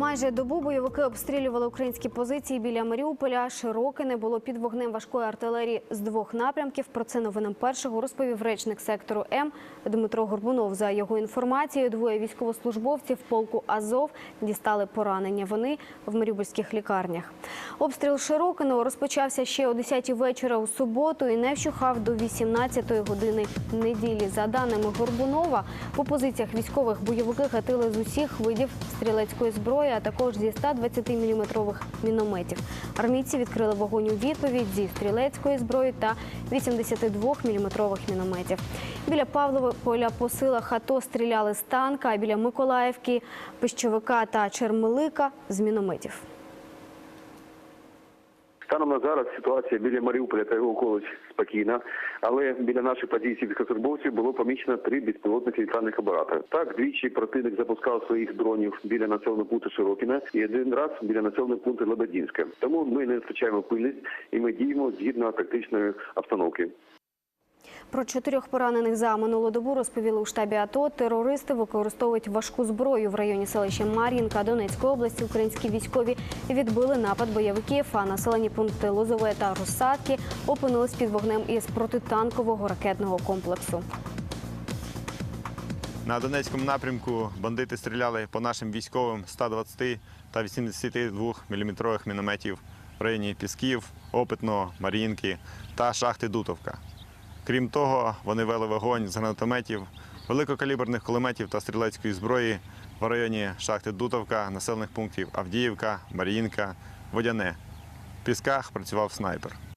Майже добу бойовики обстрілювали українські позиції біля Маріуполя. Широке не було під вогнем важкої артилерії з двох напрямків. Про це новинам першого розповів речник сектору М Дмитро Горбунов. За його інформацією, двоє військовослужбовців полку Азов дістали поранення. Вони в маріупольських лікарнях. Обстріл Широкиного розпочався ще о 10-й вечора у суботу і не вщухав до 18-ї години неділі. За даними Горбунова, по позиціях військових бойовики гатили з усіх видів стрілецької зброї, а також зі 120-мм мінометів. Армійці відкрили вогонь у відповідь зі стрілецької зброї та 82-мм мінометів. Біля Павлополя по силах АТО стріляли з танка, а біля Миколаївки, Пищовика та Чермелика з мінометів. Станом на зараз ситуація біля Маріуполя та його околиць спокійна, але біля наших позицій військовослужбовців було помічено три безпілотних літальних апарати. Так, двічі противник запускав своїх дронів біля населеного пункту Широкіна і один раз біля населеного пункту Лебедінське. Тому ми не втрачаємо пильність і ми діємо згідно тактичної обстановки. Про чотирьох поранених за минулу добу розповіли у штабі АТО. Терористи використовують важку зброю в районі селища Мар'їнка Донецької області. Українські військові відбили напад бойовиків. А населені пункти Лозове та Росадки опинились під вогнем із протитанкового ракетного комплексу. На Донецькому напрямку бандити стріляли по нашим військовим 120 та 82 мм мінометів в районі Пісків, Опитного, Мар'їнки та шахти Дутовка. Крім того, вони вели вогонь з гранатометів, великокаліберних кулеметів та стрілецької зброї в районі шахти Дутовка, населених пунктів Авдіївка, Мар'їнка, Водяне. В Пісках працював снайпер.